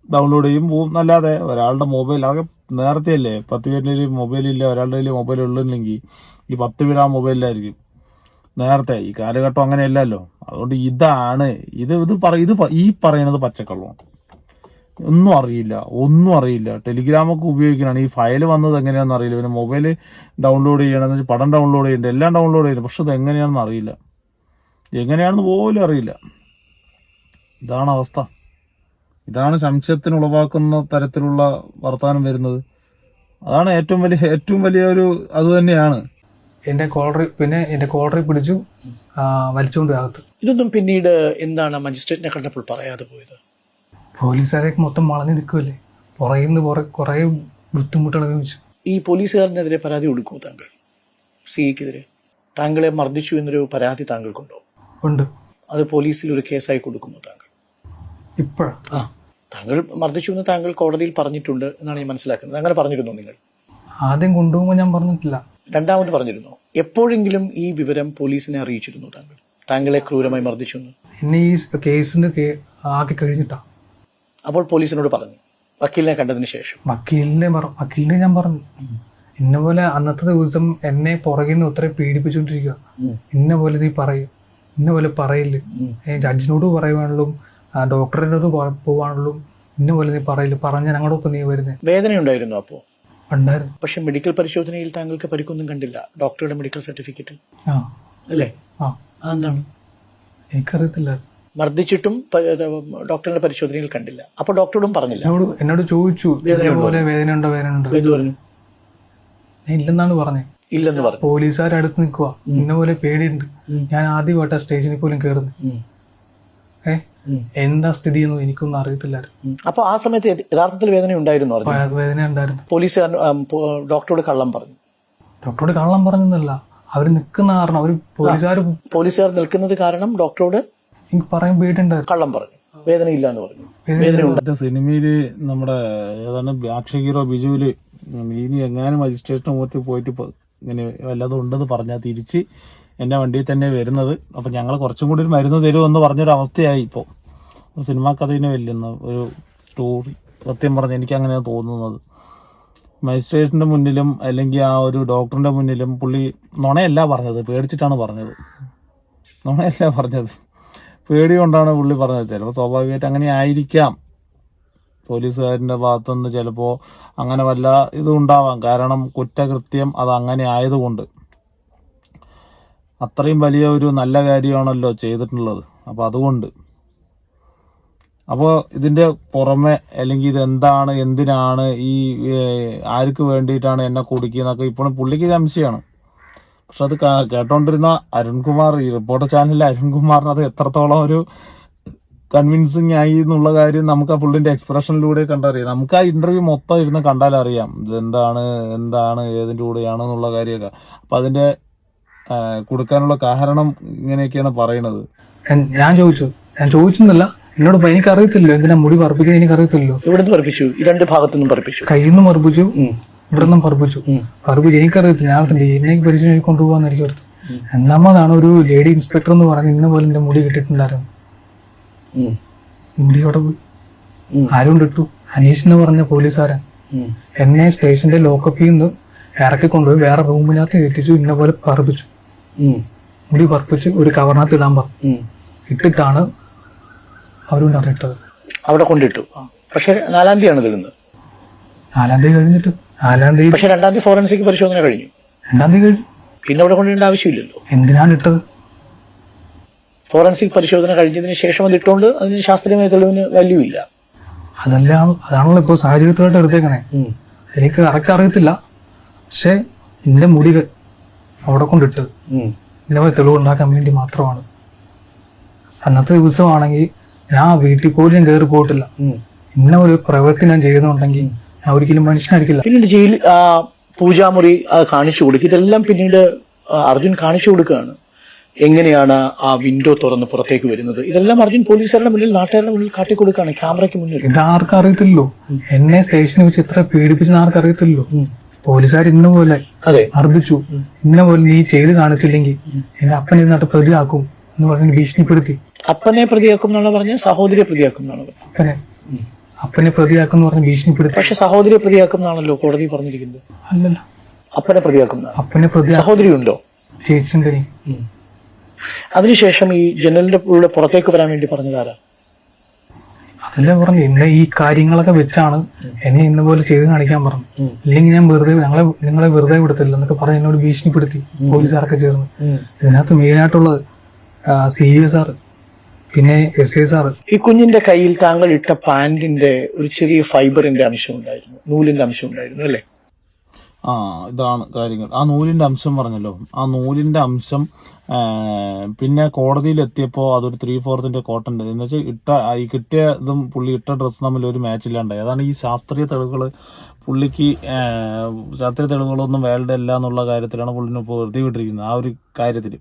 ഡൗൺലോഡ് ചെയ്യും പോവും. അല്ലാതെ ഒരാളുടെ മൊബൈൽ ആകെ നേരത്തെ അല്ലേ പത്ത് പേരുടെ മൊബൈലില്ല ഒരാളുടെ കയ്യിൽ മൊബൈൽ ഉള്ളില്ലെങ്കിൽ ഈ പത്ത് ആ മൊബൈലിലായിരിക്കും. നേരത്തെ ഈ കാലഘട്ടം അങ്ങനെയല്ലല്ലോ. അതുകൊണ്ട് ഇതാണ് ഇത് ഇത് പറ ഇത് ഈ പറയുന്നത് പച്ചക്കള്ളമാണ്. ഒന്നും അറിയില്ല ഒന്നും അറിയില്ല. ടെലിഗ്രാമൊക്കെ ഉപയോഗിക്കണം ഈ ഫയൽ വന്നത് എങ്ങനെയാണെന്ന് അറിയില്ല. പിന്നെ മൊബൈൽ ഡൗൺലോഡ് ചെയ്യണമെന്ന് വെച്ചാൽ പടം ഡൗൺലോഡ് ചെയ്യണ്ട. എല്ലാം ഡൗൺലോഡ് ചെയ്യണം പക്ഷെ ഇത് എങ്ങനെയാണെന്ന് അറിയില്ല. എങ്ങനെയാണെന്ന് പോലും അറിയില്ല. ഇതാണ് അവസ്ഥ. ഇതാണ് സംശയത്തിന് ഉളവാക്കുന്ന തരത്തിലുള്ള വർത്തമാനം വരുന്നത്. അതാണ് ഏറ്റവും വലിയ ഏറ്റവും വലിയ ഒരു അത് തന്നെയാണ്. എന്റെ കോളറി പിന്നെ എന്റെ കോളറി പിടിച്ചു വലിച്ചുകൊണ്ട് അകത്ത്. ഇതൊന്നും പിന്നീട് എന്താണ് മജിസ്ട്രേറ്റിനെ കണ്ടപ്പോൾ പറയാതെ പോയത്? പോലീസുകാരെയൊക്കെ മൊത്തം വളഞ്ഞു നിൽക്കുമല്ലേ പുറകിൽ നിന്ന് കുറെ കുറെ ബുദ്ധിമുട്ടുകൾ അനുഭവിച്ചു ഈ പോലീസുകാരനെതിരെ പരാതി കൊടുക്കുമോ താങ്കൾ? സിഇക്കെതിരെ താങ്കളെ മർദ്ദിച്ചു എന്നൊരു പരാതി താങ്കൾക്കുണ്ടോ? ഉണ്ട്. അത് പോലീസിൽ ഒരു കേസായി കൊടുക്കുമോ താങ്കൾ? ഇപ്പോഴാ? ആ. താങ്കൾ മർദ്ദിച്ചു എന്ന് താങ്കൾ കോടതിയിൽ പറഞ്ഞിട്ടുണ്ട് എന്നാണ് ഞാൻ മനസ്സിലാക്കുന്നത്. അങ്ങനെ പറഞ്ഞിരുന്നോ നിങ്ങൾ? ആദ്യം കൊണ്ടുപോകുമ്പോൾ ഞാൻ പറഞ്ഞിട്ടില്ല. രണ്ടാമത് പറഞ്ഞിരുന്നു എപ്പോഴെങ്കിലും ഈ വിവരം പോലീസിനെ അറിയിച്ചിരുന്നു താങ്കൾ. താങ്കളെ ക്രൂരമായി മർദ്ദിച്ചു എന്ന് ഈ കേസിന് ആക്കി കഴിഞ്ഞിട്ടാ? അപ്പോൾ പോലീസിനോട് പറഞ്ഞു വക്കീലിനെ കണ്ടതിന് ശേഷം. വക്കീലിനെ വക്കീലിനെ ഞാൻ പറഞ്ഞു. ഇന്ന പോലെ അന്നത്തെ ദിവസം എന്നെ പുറകിൽ നിന്ന് ഉത്തരം പീഡിപ്പിച്ചുകൊണ്ടിരിക്കുക. ഇന്ന പോലെ നീ പറയും. ഇന്ന പോലെ പറയില്ല. ജഡ്ജിനോട് പറയുവാണല്ലോ ഡോക്ടറിനോട് പോവാണല്ലോ ഇന്ന പോലെ നീ പറയില്ല. പറഞ്ഞ ഞങ്ങളുടെ ഒപ്പം നീ വരുന്നേ. വേദനയുണ്ടായിരുന്നു അപ്പോൾ ഉണ്ടായിരുന്നു പക്ഷെ മെഡിക്കൽ പരിശോധനയിൽ താങ്കൾക്ക് പരിക്കൊന്നും കണ്ടില്ല. ഡോക്ടറുടെ മെഡിക്കൽ സർട്ടിഫിക്കറ്റ്. ആ. അല്ലേ? ആ. അതെന്താണ്? എനിക്കറിയത്തില്ലായിരുന്നു. മർദ്ദിച്ചിട്ടും ഡോക്ടറിന്റെ ഡോക്ടറുടെ പരിശോധനയിൽ കണ്ടില്ല. അപ്പൊ ഡോക്ടറോടും പറഞ്ഞില്ല? എന്നോട് എന്നോട് ചോദിച്ചു ഇതേപോലെ വേദന ഉണ്ടോ വേദന ഉണ്ടോ ഞാൻ ഇല്ലെന്നാണ് പറഞ്ഞത് ഇല്ലെന്ന് പറഞ്ഞു. പോലീസുകാർ അടുത്ത് നിൽക്കുക ഇന്ന പോലെ പേടിയുണ്ട്. ഞാൻ ആദ്യമായിട്ടാ സ്റ്റേഷനിൽ പോലും കയറുന്നത് ഉം. എന്താ സ്ഥിതി എന്ന് എനിക്കൊന്നും അറിയത്തില്ലായിരുന്നു. ഉം. അപ്പൊ ആ സമയത്ത് യഥാർത്ഥത്തിൽ വേദന ഉണ്ടായിരുന്നു വേദന ഉണ്ടായിരുന്നു. പോലീസ് ഡോക്ടറോട് കള്ളം പറഞ്ഞു. ഡോക്ടറോട് കള്ളം പറഞ്ഞെന്നല്ല. അവർ നിൽക്കുന്ന കാരണം അവർ പോലീസുകാർ പോലീസുകാർ നിൽക്കുന്നത് കാരണം ഡോക്ടറോട് എനിക്ക് പറയാൻ പേടിയുണ്ടായിരുന്നു. കള്ളം പറഞ്ഞു. വേദന ഇല്ല. എന്ന് പറഞ്ഞു വേദന സിനിമയിൽ നമ്മുടെ ഏതാണ് ആക്ഷൻ ഹീറോ ബിജുവിൽ ഇനി എങ്ങാനും മജിസ്ട്രേറ്റിന് മുഖത്ത് പോയിട്ട് ഇങ്ങനെ വല്ലതും ഉണ്ടെന്ന് പറഞ്ഞാൽ തിരിച്ച് എന്റെ വണ്ടിയിൽ തന്നെ വരുന്നത്. അപ്പോൾ ഞങ്ങൾ കുറച്ചും കൂടി ഒരു മരുന്ന് തരുമെന്ന് പറഞ്ഞൊരു അവസ്ഥയായി ഇപ്പോൾ ഒരു സിനിമാ കഥയിനെ വെല്ലുന്ന ഒരു സ്റ്റോറി സത്യം പറഞ്ഞ് എനിക്ക് അങ്ങനെയാണ് തോന്നുന്നത്. മജിസ്ട്രേറ്റിന്റെ മുന്നിലും അല്ലെങ്കിൽ ആ ഒരു ഡോക്ടറിന്റെ മുന്നിലും പുള്ളി നുണയല്ല പറഞ്ഞത്. പേടിച്ചിട്ടാണ് പറഞ്ഞത്. നുണയല്ല പറഞ്ഞത്. പേടി കൊണ്ടാണ് പുള്ളി പറഞ്ഞത്. ചിലപ്പോൾ സ്വാഭാവികമായിട്ട് അങ്ങനെ ആയിരിക്കാം. പോലീസുകാരന്റെ ഭാഗത്തുനിന്ന് ചിലപ്പോൾ അങ്ങനെ വല്ല ഇതും ഉണ്ടാവാം. കാരണം കുറ്റകൃത്യം അത് അങ്ങനെ ആയതുകൊണ്ട്. അത്രയും വലിയ ഒരു നല്ല കാര്യമാണല്ലോ ചെയ്തിട്ടുള്ളത്. അപ്പോൾ അതുകൊണ്ട്. അപ്പോൾ ഇതിന്റെ പുറമെ അല്ലെങ്കിൽ ഇതെന്താണ് എന്തിനാണ് ഈ ആർക്ക് വേണ്ടിയിട്ടാണ് എന്നെ കുടുക്കിയെന്നൊക്കെ ഇപ്പോഴും പുള്ളിക്ക് സംശയമാണ്. പക്ഷെ അത് കേട്ടോണ്ടിരുന്ന അരുൺകുമാർ ഈ റിപ്പോർട്ടർ ചാനലിലെ അരുൺകുമാറിന് അത് എത്രത്തോളം ഒരു കൺവിൻസിങ് ആയി എന്നുള്ള കാര്യം നമുക്ക് ആ പുള്ളിന്റെ എക്സ്പ്രഷനിലൂടെ കണ്ടറിയാം. നമുക്ക് ആ ഇന്റർവ്യൂ മൊത്തം ഇരുന്ന് കണ്ടാലറിയാം. ഇതെന്താണ് എന്താണ് ഏതിന്റെ കൂടെയാണ് എന്നുള്ള കാര്യമൊക്കെ. അപ്പോൾ അതിന്റെ ആ, കൊടുക്കാനുള്ള കാരണം ഇങ്ങനെയൊക്കെയാണ് പറയുന്നത്. ഞാൻ- ചോദിച്ചു. ഞാൻ ചോദിച്ചെന്നല്ല എന്നോട് എനിക്കറിയത്തില്ലോ എന്തിനാ മുടി പറപ്പിക്കാൻ എനിക്കറിയത്തില്ലോ ഇവിടുന്ന് പറപ്പിച്ചു ഈ രണ്ട് ഭാഗത്തുനിന്നും പറപ്പിച്ചു. കയ്യിൽ നിന്ന് പറപ്പിച്ചു ഇവിടെ നിന്നും പറപ്പിച്ചു. പറപ്പിച്ചു എനിക്കറിയത്തില്ല ഞാൻ ഡി എൻ എ പരിശോധന കൊണ്ടുപോകാന്ന് എനിക്ക് ഓർത്തു രണ്ടാമതാണ് ഒരു ലേഡി ഇൻസ്പെക്ടർ എന്ന് പറഞ്ഞ് ഇന്ന പോലെ എന്റെ മുടി കിട്ടിയിട്ടുണ്ടായിരുന്നു. മുടി അവിടെ പോയി. ആരും ഇട്ടു? അനീഷ് എന്ന് പറഞ്ഞ പോലീസുകാരൻ. എന്നെ സ്റ്റേഷന്റെ ലോക്കപ്പിൽ നിന്ന് ഇറക്കി കൊണ്ടുപോയി വേറെ റൂമിനകത്ത് എത്തിച്ചു ഇന്ന പോലെ പറപ്പിച്ചു. മുടി പറപ്പിച്ച് ഒരു കവറിനകത്ത് ഇടാൻ പറഞ്ഞു. ഉം. ഇട്ടിട്ടാണ് അവരും അറിയിട്ടത്. അവിടെ കൊണ്ടിട്ടു. പക്ഷെ നാലാം തീയതിയാണ് തരുന്നത് നാലാം തീയതി കഴിഞ്ഞിട്ട്. നാലാം തീയതി പക്ഷെ രണ്ടാം തീയതി ഫോറൻസിക് പരിശോധന കഴിഞ്ഞു. രണ്ടാം തീയതി കഴിഞ്ഞു. പിന്നെ അവിടെ കൊണ്ടിടേണ്ട ആവശ്യമില്ലല്ലോ. എന്തിനാണ് ഇട്ടത്? ഫോറൻസിക് പരിശോധന കഴിഞ്ഞതിന് ശേഷം അത് ഇട്ടുകൊണ്ട് അതിന് ശാസ്ത്രീയമായ തെളിവിന് വാല്യൂ ഇല്ല. അതെല്ലാം അതാണല്ലോ ഇപ്പോൾ സാഹചര്യത്തിലോട്ട് എടുത്തേക്കണേ. എനിക്ക് കറക്റ്റ് അറിയത്തില്ല. പക്ഷെ എന്റെ മുടി അവിടെ കൊണ്ടിട്ട് ഇന്ന തെളിവുണ്ടാക്കാൻ വേണ്ടി മാത്രമാണ്. അന്നത്തെ ദിവസമാണെങ്കിൽ ഞാൻ വീട്ടിൽ പോലും ഞാൻ കയറി പോയിട്ടില്ല. ഇന്ന ഒരു പ്രവൃത്തി ഞാൻ ചെയ്യുന്നുണ്ടെങ്കിൽ ഞാൻ ഒരിക്കലും മനുഷ്യനായിരിക്കില്ല പിന്നീട് ജയിൽ പൂജാമുറി കാണിച്ചു കൊടുക്കുക ഇതെല്ലാം പിന്നീട് അർജുൻ കാണിച്ചു കൊടുക്കുകയാണ്. എങ്ങനെയാണ് ആ വിൻഡോ തുറന്ന് പുറത്തേക്ക് വരുന്നത്? ഇതെല്ലാം അർജുൻ പോലീസുകാരുടെ മുന്നിൽ നാട്ടുകാരുടെ മുന്നിൽ കാട്ടിക്കൊടുക്കുകയാണ്. ക്യാമറയ്ക്ക് മുന്നിൽ. ഇത് ആർക്കറിയത്തില്ലോ എന്നെ സ്റ്റേഷനിൽ വെച്ച് ഇത്ര പീഡിപ്പിച്ചെന്ന് ആർക്കും അറിയത്തില്ലല്ലോ. പോലീസുകാർ ഇന്ന പോലെ അതെ. മർദ്ദിച്ചു. ഇന്ന പോലെ നീ ചെയ്ത് കാണിച്ചില്ലെങ്കിൽ എന്റെ അപ്പൻ ഇതിനകത്ത് പ്രതിയാക്കും എന്ന് പറഞ്ഞ് ഭീഷണിപ്പെടുത്തി. അപ്പനെ പ്രതിയാക്കും പറഞ്ഞ സഹോദരിയെ പ്രതിയാക്കും എന്നാണ് പറഞ്ഞത്? അപ്പനെ. പ്രതിയാക്കും എന്ന് പറഞ്ഞ് ഭീഷണിപ്പെടുത്തി. പക്ഷെ സഹോദരിയെ പ്രതിയാക്കും എന്നാണല്ലോ കോടതി പറഞ്ഞിരിക്കുന്നത്. അല്ലല്ല. അപ്പനെ പ്രതിയാക്കും അപ്പനെ പ്രതി സഹോദരി ഉണ്ടോ ചേച്ചിന്റെ അതിനുശേഷം ഈ ജനലിന്റെ പുറത്തേക്ക് വരാൻ വേണ്ടി പറഞ്ഞതാരാ അതല്ലേ പറഞ്ഞു ഇന്ന ഈ കാര്യങ്ങളൊക്കെ വെച്ചാണ് എന്നെ ഇന്ന പോലെ ചെയ്ത് കാണിക്കാൻ പറഞ്ഞു. ഇല്ലെങ്കിൽ ഞാൻ വെറുതെ ഞങ്ങളെ നിങ്ങളെ വെറുതെ വിടത്തില്ല എന്നൊക്കെ പറഞ്ഞ് എന്നോട് ഭീഷണിപ്പെടുത്തി പോലീസുകാരൊക്കെ ചേർന്ന്. ഇതിനകത്ത് മെയിനായിട്ടുള്ളത് സി എ ആർ പിന്നെ എസ് എസ് ആർ ഈ കുഞ്ഞിന്റെ കയ്യിൽ താങ്കൾ ഇട്ട പാന്റിന്റെ ഒരു ചെറിയ ഫൈബറിന്റെ അംശം ഉണ്ടായിരുന്നു. നൂലിന്റെ അംശം ഉണ്ടായിരുന്നു അല്ലേ? ആ ഇതാണ് കാര്യങ്ങൾ. ആ നൂലിന്റെ അംശം പറഞ്ഞല്ലോ. ആ നൂലിന്റെ അംശം പിന്നെ കോടതിയിൽ എത്തിയപ്പോൾ അതൊരു ത്രീ ഫോർത്തിന്റെ കോട്ടൺ എന്ന് വെച്ചാൽ ഇട്ട ഈ കിട്ടിയ ഇതും പുള്ളി ഇട്ട ഡ്രസ്സ് തമ്മിൽ ഒരു മാച്ച് ഇല്ലാണ്ടായി. അതാണ് ഈ ശാസ്ത്രീയ തെളിവുകൾ പുള്ളിക്ക് ശാസ്ത്രീയ തെളിവുകളൊന്നും വേൾഡ് അല്ല എന്നുള്ള കാര്യത്തിലാണ് പുള്ളിനെ ഇപ്പോൾ വെറുതെ വിട്ടിരിക്കുന്നത്. ആ ഒരു കാര്യത്തിൽ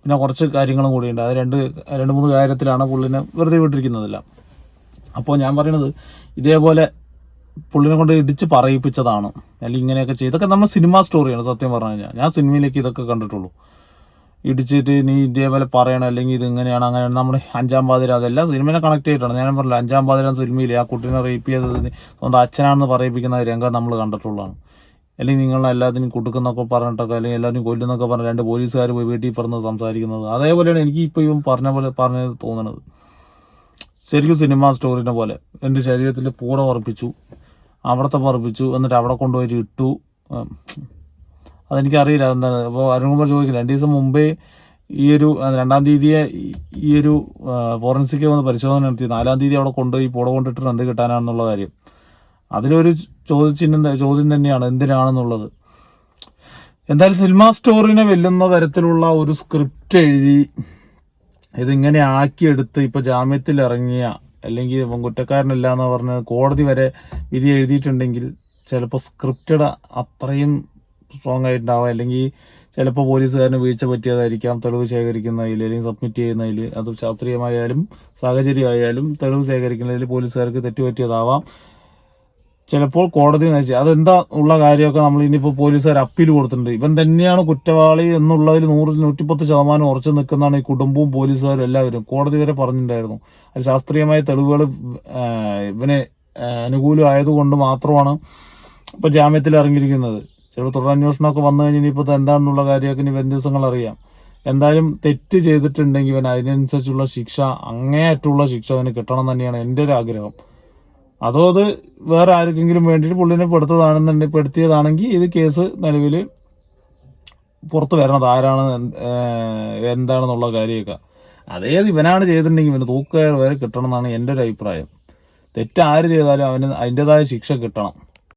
പിന്നെ കുറച്ച് കാര്യങ്ങളും കൂടിയുണ്ട്. അത് രണ്ട് രണ്ട് മൂന്ന് കാര്യത്തിലാണ് പുള്ളിനെ വെറുതെ വിട്ടിരിക്കുന്നതെല്ലാം. അപ്പോൾ ഞാൻ പറയണത് ഇതേപോലെ പുള്ളിനെ കൊണ്ട് ഇടിച്ച് പറയിപ്പിച്ചതാണ്. അല്ലെങ്കിൽ ഇങ്ങനെയൊക്കെ ചെയ്ത്. ഇതൊക്കെ നമ്മൾ സിനിമ സ്റ്റോറിയാണ് സത്യം പറഞ്ഞു കഴിഞ്ഞാൽ. ഞാൻ സിനിമയിലേക്ക് ഇതൊക്കെ കണ്ടിട്ടുള്ളൂ. ഇടിച്ചിട്ട് നീ ഇതേപോലെ പറയണം അല്ലെങ്കിൽ ഇത് ഇങ്ങനെയാണ് അങ്ങനെയാണ്. നമ്മുടെ അഞ്ചാം പാതിര അതെല്ലാം സിനിമയെ കണക്ട് ചെയ്തിട്ടാണ്. ഞാൻ പറഞ്ഞില്ല അഞ്ചാം പാതിര സിനിമയിൽ ആ കുട്ടീനെ റേപ്പ് ചെയ്തത് സ്വന്തം അച്ഛനാണെന്ന് പറയിപ്പിക്കുന്ന രംഗം നമ്മൾ കണ്ടിട്ടുള്ളതാണ്. അല്ലെങ്കിൽ നിങ്ങൾ എല്ലാത്തിനും കൊടുക്കുന്നൊക്കെ പറഞ്ഞിട്ടൊക്കെ അല്ലെങ്കിൽ എല്ലാവരും കൊല്ലുന്നൊക്കെ പറഞ്ഞ് രണ്ട് പോലീസുകാർ പോയി വീട്ടിൽ പറഞ്ഞ് സംസാരിക്കുന്നത്. അതേപോലെയാണ് എനിക്ക് ഇപ്പോൾ ഇവൻ പറഞ്ഞ പോലെ പറഞ്ഞത് തോന്നുന്നത് ശരിക്കും സിനിമ സ്റ്റോറിനെ പോലെ. എന്റെ ശരീരത്തിൽ പൂട ഉറപ്പിച്ചു. അവിടത്തെ പറപ്പിച്ചു എന്നിട്ട് അവിടെ കൊണ്ടുപോയി ഇട്ടു. അതെനിക്കറിയില്ല എന്താണ് അപ്പോൾ അരുൺകുമാർ ചോദിക്കില്ല രണ്ട് ദിവസം മുമ്പേ ഈ ഒരു രണ്ടാം തീയതിയെ ഈ- ഒരു ഫോറൻസിക് വന്ന് പരിശോധന നടത്തി. നാലാം തീയതി അവിടെ കൊണ്ടുപോയി പുട കൊണ്ടിട്ട് എന്ത് കിട്ടാനാണെന്നുള്ള കാര്യം. അതിലൊരു ചോദ്യചിഹ്നം ചോദ്യം തന്നെയാണ് എന്തിനാണെന്നുള്ളത്. എന്തായാലും സിനിമ സ്റ്റോറിനെ വെല്ലുന്ന തരത്തിലുള്ള ഒരു സ്ക്രിപ്റ്റ് എഴുതി ഇതിങ്ങനെ ആക്കിയെടുത്ത് ഇപ്പൊ ജാമ്യത്തിൽ ഇറങ്ങിയ അല്ലെങ്കിൽ ഇപ്പം കുറ്റക്കാരനല്ല എന്ന് പറഞ്ഞ് കോടതി വരെ വിധി എഴുതിയിട്ടുണ്ടെങ്കിൽ ചിലപ്പോൾ സ്ക്രിപ്റ്റഡ് അത്രയും സ്ട്രോങ് ആയിട്ടുണ്ടാവുക അല്ലെങ്കിൽ ചിലപ്പോൾ പോലീസുകാരന് വീഴ്ച പറ്റിയതായിരിക്കാം തെളിവ് ശേഖരിക്കുന്നതിൽ അല്ലെങ്കിൽ സബ്മിറ്റ് ചെയ്യുന്നതിൽ. അത് ശാസ്ത്രീയമായാലും സാഹചര്യമായാലും തെളിവ് ശേഖരിക്കുന്നതിൽ പോലീസുകാർക്ക് തെറ്റുപറ്റിയതാവാം. ചിലപ്പോൾ കോടതി നയിച്ചു അതെന്താ ഉള്ള കാര്യമൊക്കെ നമ്മൾ ഇനിയിപ്പോൾ പോലീസുകാർ അപ്പീൽ കൊടുത്തിട്ടുണ്ട്. ഇവൻ തന്നെയാണ് കുറ്റവാളി എന്നുള്ളതിൽ നൂറിൽ നൂറ്റിപ്പത്ത് ശതമാനം ഉറച്ചു നിൽക്കുന്നതാണ് ഈ കുടുംബവും പോലീസുകാരും എല്ലാവരും. കോടതി വരെ പറഞ്ഞിട്ടുണ്ടായിരുന്നു. അത് ശാസ്ത്രീയമായ തെളിവുകൾ ഇവനെ അനുകൂലമായതുകൊണ്ട് മാത്രമാണ് ഇപ്പോൾ ജാമ്യത്തിൽ ഇറങ്ങിയിരിക്കുന്നത്. ചിലപ്പോൾ തുടരന്വേഷണമൊക്കെ വന്നു കഴിഞ്ഞാൽ ഇനിയിപ്പോൾ എന്താണെന്നുള്ള കാര്യമൊക്കെ ഇനി വരും ദിവസങ്ങൾ അറിയാം. എന്തായാലും തെറ്റ് ചെയ്തിട്ടുണ്ടെങ്കിൽ ഇവൻ അതിനനുസരിച്ചുള്ള ശിക്ഷ അങ്ങേയറ്റുള്ള ശിക്ഷ അവന് കിട്ടണം തന്നെയാണ് എന്റെ ഒരു ആഗ്രഹം. അതോ അത് വേറെ ആർക്കെങ്കിലും വേണ്ടിയിട്ട് പുള്ളിനെ പെടുത്തതാണെന്നുണ്ടെങ്കിൽ പെടുത്തിയതാണെങ്കിൽ ഇത് കേസ് നിലവിൽ പുറത്ത് വരണത് ആരാണ് എന്താണെന്നുള്ള കാര്യമൊക്കെ. അതേത് ഇവനാണ് ചെയ്തിട്ടുണ്ടെങ്കിൽ ഇവന് തൂക്കുകയർ വരെ കിട്ടണം എന്നാണ് എന്റെ ഒരു അഭിപ്രായം. തെറ്റ് ആര് ചെയ്താലും അവന് അതിന്റെതായ ശിക്ഷ കിട്ടണം.